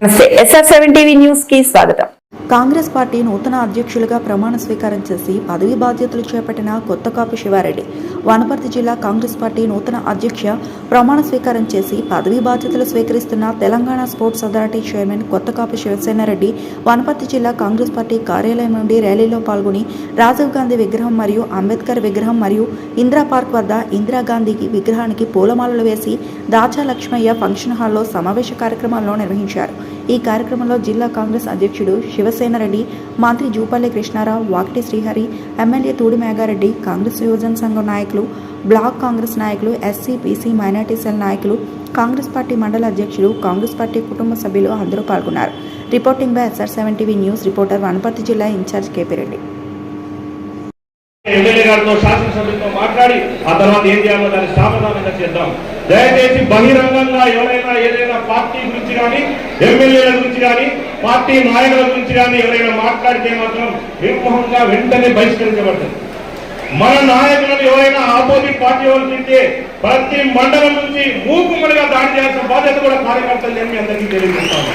నమస్తే SR seven TV న్యూస్కి స్వాగతం కాంగ్రెస్ పార్టీ నూతన అధ్యక్షులుగా ప్రమాణ స్వీకారం చేసి పదవి బాధ్యతలు చేపట్టిన కొత్త కాపు శివారెడ్డి. వనపర్తి జిల్లా కాంగ్రెస్ పార్టీ నూతన అధ్యక్ష ప్రమాణ స్వీకారం చేసి పదవి బాధ్యతలు స్వీకరిస్తున్న Telangana sports authority chairman Kotha Kapu Shivasena Reddy Wanaparthy జిల్లా కాంగ్రెస్ పార్టీ కార్యాలయం నుండి ర్యాలీలో పాల్గొని రాజీవ్ గాంధీ విగ్రహం మరియు అంబేద్కర్ విగ్రహం మరియు ఇందిరా పార్క్ వద్ద ఇందిరాగాంధీకి విగ్రహానికి పూలమాలలు వేసి దాచా లక్ష్మయ్య ఫంక్షన్ హాల్లో సమావేశ కార్యక్రమాల్లో నిర్వహించారు. ఈ కార్యక్రమంలో జిల్లా కాంగ్రెస్ అధ్యక్షుడు శివసేనరెడ్డి మంత్రి జూపల్లి కృష్ణారావు వాకిటి శ్రీహరి ఎమ్మెల్యే తూడి మేఘారెడ్డి కాంగ్రెస్ యువజన సంఘం నాయకులు బ్లాక్ కాంగ్రెస్ నాయకులు ఎస్సీ బీసీ మైనార్టీ సెల్ నాయకులు కాంగ్రెస్ పార్టీ మండల అధ్యక్షులు కాంగ్రెస్ పార్టీ కుటుంబ సభ్యులు అందరూ పాల్గొన్నారు. Reporting by SR seven TV news reporter Wanaparthy జిల్లా ఇన్ఛార్జ్ కేపీ రెడ్డి. ఎమ్మెల్యే గారితో శాసనసభ్యులతో మాట్లాడి ఆ తర్వాత ఏం చేయాలో దాన్ని సావధానంగా చేద్దాం దయచేసి బహిరంగంగా ఎవరైనా ఏదైనా పార్టీ గురించి కానీ ఎమ్మెల్యేల గురించి కానీ పార్టీ నాయకుల గురించి కానీ ఎవరైనా మాట్లాడితే మాత్రం నిర్మోహంగా వెంటనే బహిష్కరించబడుతుంది మన నాయకులను ఎవరైనా ఆపోజిట్ పార్టీ వాళ్ళు తింటే ప్రతి మండలం నుంచి మూకుమ్మడిగా దాడి చేయాల్సిన బాధ్యత కూడా కార్యకర్తలు నేను మీ అందరికీ తెలియజేస్తాను.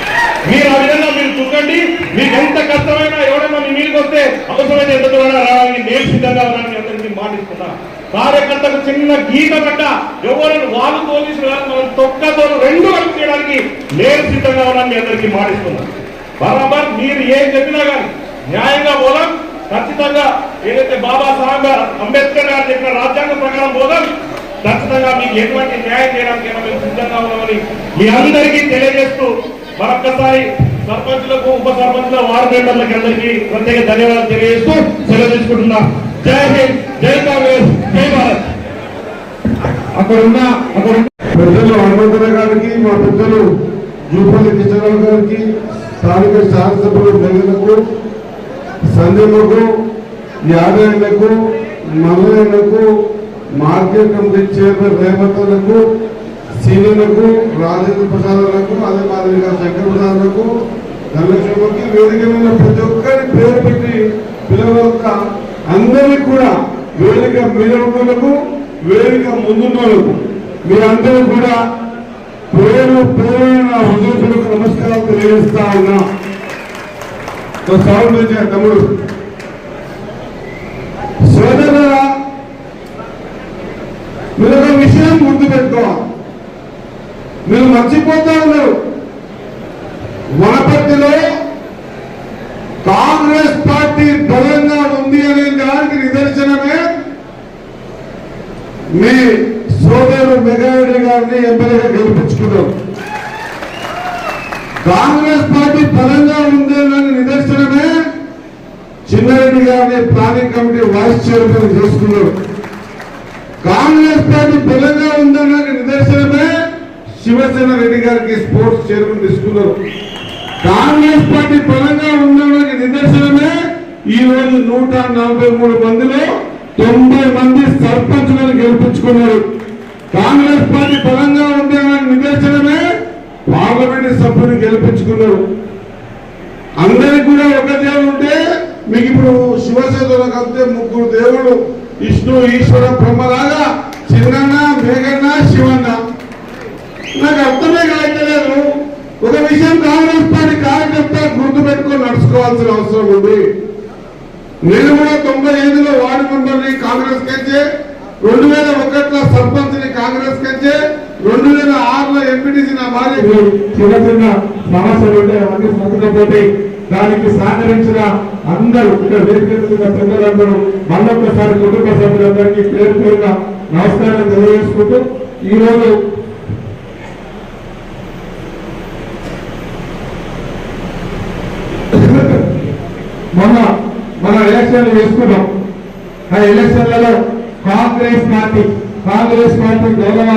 మీరు ఆ విధంగా మీరు చూడండి మీకు ఎంత కష్టమైనా ఎవరైనా మీ మీదకి వస్తే అవసరమైతే ఎంత దూరంగా రావాలని నేను సిద్ధంగా ఉన్నాను మీ అందరికీ మాటిస్తున్నా. కార్యకర్తకు చిన్న గీత పడ్డ ఎవరైనా వాళ్ళు పోలీసులు మనం తొక్కతో రెండు కలిపి చేయడానికి నేను సిద్ధంగా ఉన్నాను మీ అందరికీ మాటిస్తున్నా. బరాబర్ మీరు ఏం చెప్పినా కానీ న్యాయంగా పోదాం ఖచ్చితంగా ఏదైతే బాబా సాహెబ్ అంబేద్కర్ గారు చెప్పిన రాజ్యాంగం ప్రకారం పోదాం ఖచ్చితంగా మీకు ఎటువంటి న్యాయం చేయడానికి మేము సిద్ధంగా ఉన్నామని మీ అందరికీ తెలియజేస్తూ మరొక్కసారి సర్పంచులకు ఉప సర్పంచుల వార్డు మెంబర్లకి అందరికీ ప్రత్యేక ధన్యవాదాలు తెలియజేస్తూ సెలవు తీసుకుంటున్నా. జై హింద్ జై కాంగ్రెస్ జై భారత్. అక్కడ ఉన్న అక్కడ ఉన్న పెద్దలు హనుమంతరావు గారికి మా పెద్దలు జూపల్లి కిషన్రావు గారికి స్థానిక శాసనసభ్యులు జగన్కు సంజయ్కు యాదయ్యకు మల్లయ్యకు మార్కెట్ కమిటీ చైర్మన్ రేవంత్లకు సీనియర్లకు రాజేంద్ర ప్రసాద్లకు అదే మాదిరిగా శంకర్ ప్రసాద్లకు ధనలక్ష్మికి వేదిక మీద ప్రతి ఒక్కరి పేరు పెట్టి పిలవక అందరికీ కూడా వేదిక మీదకు ఉన్నోళ్ళకు వేదిక ముందున్నోళ్ళకు మీరందరూ కూడా పేరు పేరున హృదయపూర్వక నమస్కారాలు తెలియజేస్తా ఉన్నా. సౌండ్ వచ్చా తమ్ముడు? సోదర మీరు ఒక విషయం గుర్తుపెట్టుకోవాలి. మీరు మర్చిపోతా ఉన్నారు వనపర్తిలో కాంగ్రెస్ పార్టీ బలంగా ఉంది అనే దానికి నిదర్శనమే మీ సోదరుడు మెగారెడ్డి గారిని ఎమ్మెల్యేగా గెలిపించుకున్నారు కాంగ్రెస్ పార్టీ బలంగా చిన్నారెడ్డి గారిని ప్లానింగ్ కమిటీ వైస్ చైర్మన్ చేసుకున్నారు. కాంగ్రెస్ పార్టీ బలంగా ఉందన్న నిదర్శనమే శివసేన రెడ్డి గారికి స్పోర్ట్స్ చైర్మన్ తీసుకున్నారు. కాంగ్రెస్ పార్టీ బలంగా ఉందన్న నిదర్శనమే ఈ రోజు నూట నలభై మూడు మందిలో తొంభై మంది సర్పంచులను గెలిపించుకున్నారు. కాంగ్రెస్ పార్టీ బలంగా ఉంది నిదర్శనమే పార్లమెంట్ సభ్యుని గెలిపించుకున్నారు. అందరికి కూడా ఒక మీకు ఇప్పుడు శివసేతులకు కలిపితే ముగ్గురు దేవుడు విష్ణు ఈశ్వర బ్రహ్మలాగా చిన్నన్న మేఘన్న శివన్న. నాకు అర్థమే కాయలేదు ఒక విషయం కాంగ్రెస్ పార్టీ కార్యకర్త గుర్తు పెట్టుకొని నడుచుకోవాల్సిన అవసరం ఉంది. నేను కూడా తొంభై ఐదులో వార్డు మెంబర్ని కాంగ్రెస్ కంచే రెండు వేల ఒకటిలో సర్పంచ్ని కాంగ్రెస్ కంచే రెండు వేల ఆరులో ఎంపీటీసీ నా భార్య చిన్న చిన్న సమస్యలు ఉంటే అవన్నీ సంతకపోతే దానికి సహకరించిన అందరూ ఇక్కడ వేదిక పెద్దలందరూ మళ్ళొక్కసారి కుటుంబ సభ్యులందరికీ పేరు పేరున నమస్కారం తెలియజేసుకుంటూ ఈ రోజు మొన్న మన ఎలక్షన్లు వేసుకున్నాం. ఆ ఎలక్షన్లలో కాంగ్రెస్ పార్టీ కాంగ్రెస్ పార్టీ గౌరవ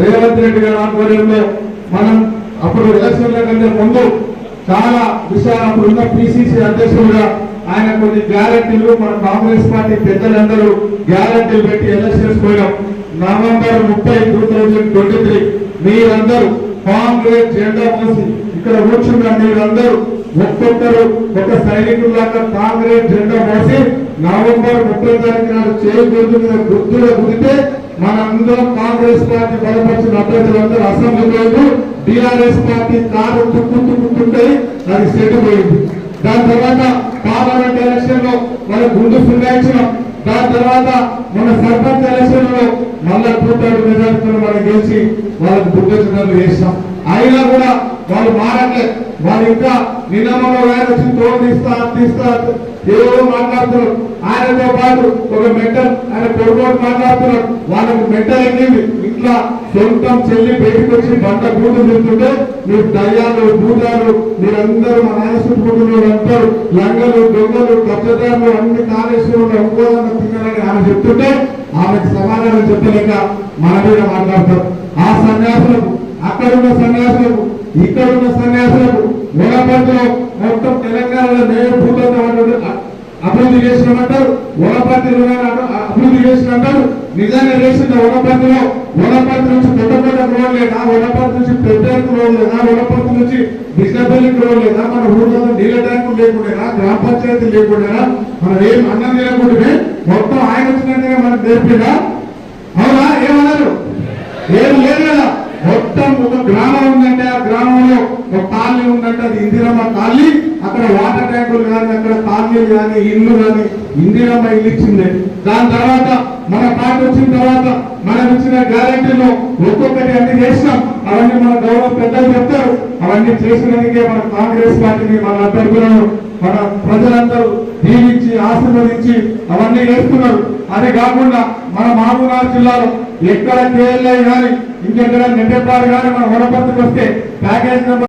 రేవంత్ రెడ్డి గారి ఆధ్వర్యంలో మనం అప్పుడు ఎలక్షన్ల కంటే ముందు చాలా విషయాలు అప్పుడు ఉన్న పిసిసి అధ్యక్షులుగా ఆయన కొన్ని గ్యారంటీలు మన కాంగ్రెస్ పార్టీ పెద్దలందరూ గ్యారంటీలు పెట్టి ఎలక్షన్స్ పోయినాం. నవంబర్ ముప్పై టూ థౌజండ్ ట్వంటీ త్రీ మీరందరూ కాంగ్రెస్ జెండా మోసి ఇక్కడ కూర్చున్న మీరందరూ ఒక్కొక్కరు ఒక సైనికుల్లాగా కాంగ్రెస్ జెండా మోసి నవంబర్ ముప్పై తారీఖు నాడు చేయకూడదు గుర్తు మీద గుర్తుగా కుదితే మనందరం కాంగ్రెస్ పార్టీ బలపరిచిన అభ్యర్థులందరూ అసెంబ్లీలో బీఆర్ఎస్ పార్టీ కారు తుక్కు తుక్కుంటుంటాయి అది సెట్టుపోయింది దాని తర్వాత పార్లమెంట్ ఎలక్షన్లో మన గుండు సున్నాయించడం దాని తర్వాత మన సర్పంచ్ ఎలక్షన్లో మళ్ళా కూతాడు మెజార్టీతో మనం గెలిచి వాళ్ళకు బుద్ధలు వేసాం అయినా కూడా వాళ్ళు మారట్లేదు వాళ్ళు ఇంకా నిన్న మొన్న ఆయన వచ్చి తోడు తీస్తా తీస్తా దేవుడు మాట్లాడుతున్నారు ఆయనతో పాటు ఒక మెంటల్ ఆయన కొడుకోటి మాట్లాడుతున్నారు వాళ్ళకి మెంటల్ అనేది ఇంట్లో సొంతం చెల్లి బయటకు వచ్చి పంట కూతురు తింటుంటే మీరు దయ్యాలు భూతాలు మీరందరూ మా నాయన చుట్టుకుంటున్నారు అంటారు. లంగలు దొంగలు కబ్జదారులు అన్ని కాళేశ్వరంలో ఇంకోదన్న తిన్నారని ఆమె చెప్తుంటే ఆమెకు సమాధానం చెప్పలేక మన మీద మాట్లాడతారు. ఆ సన్యాసులకు అక్కడున్న సన్యాసులకు ఇక్కడున్న సన్యాసులకు వనపర్తిలో మొత్తం తెలంగాణలో నేను భూతంగా అభివృద్ధి చేసినామంటారు. వనపర్తి రుణాలు అభివృద్ధి చేసినంటారు నిజంగా చేసిన వనపర్తిలో. వనపర్తి నుంచి పెద్ద పెద్ద రోడ్ లేదా వనపర్తి నుంచి పెద్ద రోడ్ లేదా వనపర్తి నుంచి బిజినపల్లికి రోడ్ లేదా మన ఊళ్ళో నీళ్ళ ట్యాంకు లేకుండా గ్రామ పంచాయతీ లేకుండా మనం ఏం అన్నం తినకుండానే మొత్తం ఆయన వచ్చినట్టుగా మనకు నేర్పిడా? అవునా? ఏమన్నారు? ఏం లేదు కదా. మొత్తం ఒక గ్రామ ఉందంటే ఆ గ్రామంలో ఒక కాలనీ ఉందంటే అది మళ్ళీ అక్కడ వాటర్ ట్యాంకులు కానీ అక్కడ కాలనీలు కానీ ఇల్లు కానీ ఇందిరమ్మ ఇల్లు ఇచ్చింది. దాని తర్వాత మన పార్టీ వచ్చిన తర్వాత మనం ఇచ్చిన గ్యారెంటీలో ఒక్కొక్కటి అన్ని చేసినాం. అవన్నీ మన గౌరవ పెద్దలు చెప్తారు. అవన్నీ చేసినందుకే మన కాంగ్రెస్ పార్టీని మన అభ్యర్థులను మన ప్రజలందరూ దీవించి ఆశీర్వదించి అవన్నీ చేస్తున్నారు. అది కాకుండా మన మహబూబ్నగర్ జిల్లాలో ఎక్కడ కేఎల్ఐ కానీ ఇంకెక్కడ నెట్టెపాడు కానీ మన వనపర్తికి వస్తే ప్యాకేజ్ నెంబర్